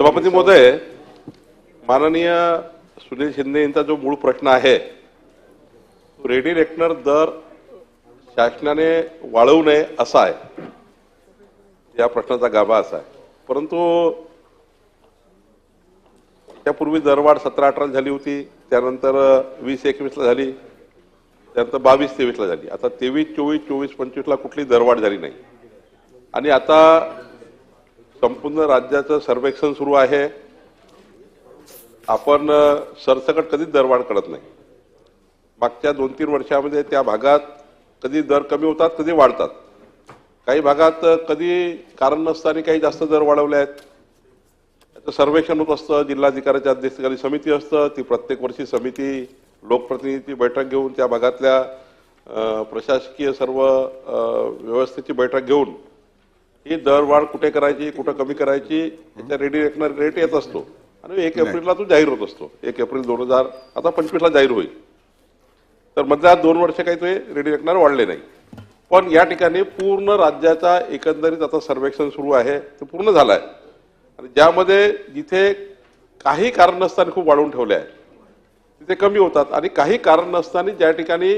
सभापती महोदय माननीय सुनील शिंदे यांचा जो मूळ प्रश्न आहे रेडी रेकनर दर शासनाने वाढवू नये असा आहे. या प्रश्नाचा गाभा असा आहे. परंतु त्यापूर्वी दरवाढ सतरा अठरा झाली होती त्यानंतर वीस एकवीसला झाली त्यानंतर बावीस तेवीसला झाली. आता तेवीस चोवीस चोवीस पंचवीसला कुठली दरवाढ झाली नाही. आणि आता संपूर्ण राज्याचं सर्वेक्षण सुरू आहे. आपण सरसकट कधीच दरवाढ करत नाही. मागच्या दोन तीन वर्षामध्ये त्या भागात कधी दर कमी होतात कधी वाढतात. काही भागात कधी कारण नसताना काही जास्त दर वाढवले आहेत. त्याचं सर्वेक्षण होत असतं जिल्हाधिकाऱ्याच्या अध्यक्षतेखाली समिती असतं ती प्रत्येक वर्षी समिती लोकप्रतिनिधी बैठक घेऊन त्या भागातल्या प्रशासकीय सर्व व्यवस्थेची बैठक घेऊन ही दरवाढ कुठे करायची कुठं कमी करायची याच्या रेडी रेकनर रेट येत असतो. आणि एक एप्रिलला तो जाहीर होत असतो. एक एप्रिल दोन हजार आता पंचवीसला जाहीर होईल. तर मधल्या दोन वर्ष काही ते रेडी रेकनर वाढले नाही. पण या ठिकाणी पूर्ण राज्याचा एकंदरीत आता सर्वेक्षण सुरू आहे ते पूर्ण झालं आहे. आणि ज्यामध्ये जिथे काही कारण नसताना खूप वाढवून ठेवले आहे तिथे कमी होतात. आणि काही कारण नसताना ज्या ठिकाणी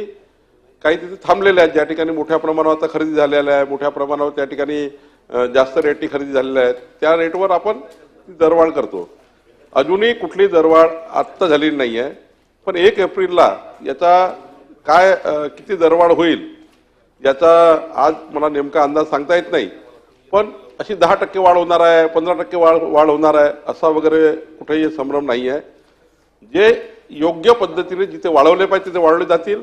काही तिथे थांबलेले आहेत ज्या ठिकाणी मोठ्या प्रमाणावर आता खरेदी झालेल्या आहे मोठ्या प्रमाणावर त्या ठिकाणी जास्त रेटनी खरेदी झालेल्या आहेत. त्या रेटवर आपण ती दरवाढ करतो. अजूनही कुठली दरवाढ आत्ता झालेली नाही आहे पण एक एप्रिलला याचा काय किती दरवाढ होईल याचा आज मला नेमका अंदाज सांगता येत नाही. पण अशी दहा टक्के वाढ होणार आहे पंधरा टक्के वाढ वाढ होणार आहे असा वगैरे कुठेही संभ्रम नाही आहे जे योग्य पद्धतीने जिथे वाढवले पाहिजे तिथे वाढवले जातील.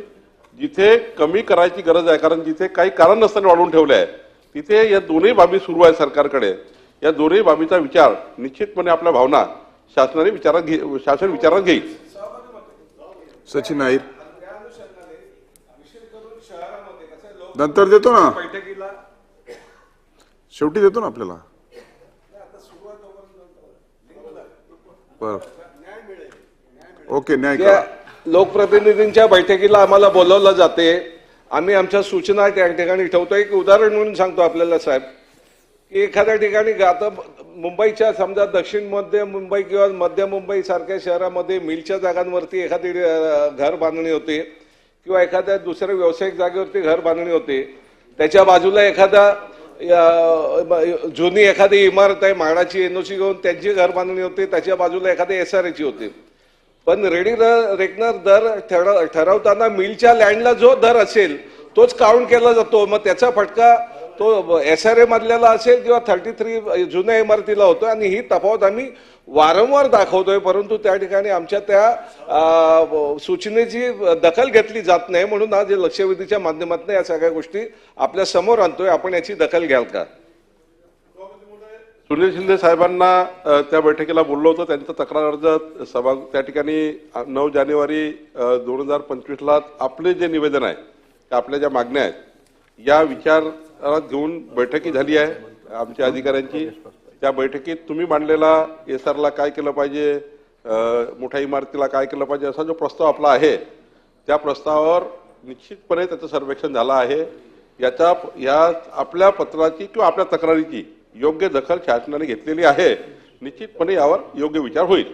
जिथे कमी करायची गरज आहे कारण जिथे काही कारण नसताना वाढवून ठेवले आहे. तिथे या दोन्ही बाबी सुरू आहे सरकारकडे. या दोन्ही बाबीचा विचार निश्चितपणे आपल्या भावना शासनाने विचारात घे शासन विचारात घेईल. सचिन नाईक. नंतर देतो ना. शेवटी देतो ना आपल्याला. ओके न्याय लोकप्रतिनिधींच्या बैठकीला आम्हाला बोलवलं जाते. आम्ही आमच्या सूचना त्या ठिकाणी ठेवतो एक उदाहरण म्हणून सांगतो आपल्याला साहेब. की एखाद्या ठिकाणी गा- आता मुंबईच्या समजा दक्षिण मध्य मुंबई किंवा मध्य मुंबई सारख्या शहरामध्ये मिलच्या जागांवरती एखादी घर बांधणी होते किंवा एखाद्या दुसऱ्या व्यावसायिक जागेवरती घर बांधणी होते. त्याच्या बाजूला एखादा जुनी एखादी इमारत आहे म्हाडाची एनओसी घेऊन त्यांची घर बांधणी होते. त्याच्या बाजूला एखादी एस आर एची होती. पण रेडी रेकनर दर ठरव- ठरवताना मिलच्या लँडला जो दर असेल तोच काउंट केला जातो. मग त्याचा फटका तो एस आर ए मधल्याला असेल किंवा थर्टी थ्री जुन्या इमारतीला होतो आणि ही तफावत आम्ही वारंवार दाखवतोय. परंतु त्या ठिकाणी आमच्या त्या सूचनेची दखल घेतली जात नाही म्हणून आज लक्षवेधीच्या माध्यमातून या सगळ्या गोष्टी आपल्यासमोर आणतोय. आपण याची दखल घ्याल का? सुनील शिंदे साहेबांना त्या बैठकीला बोललो होतो. त्यांचा तक्रार अर्ज सभा त्या ठिकाणी नऊ जानेवारी दोन हजार पंचवीसला आपले जे निवेदन आहे आपल्या ज्या मागण्या आहेत या विचारात घेऊन बैठकी झाली आहे आमच्या अधिकाऱ्यांची. त्या बैठकीत तुम्ही मांडलेला एस आरला काय केलं पाहिजे मोठ्या इमारतीला काय केलं पाहिजे असा जो प्रस्ताव आपला आहे त्या प्रस्तावावर निश्चितपणे त्याचं सर्वेक्षण झालं आहे. याच्या या आपल्या पत्राची किंवा आपल्या तक्रारीची योग्य दखल शासनाने घेतलेली आहे निश्चितपणे यावर योग्य विचार होईल.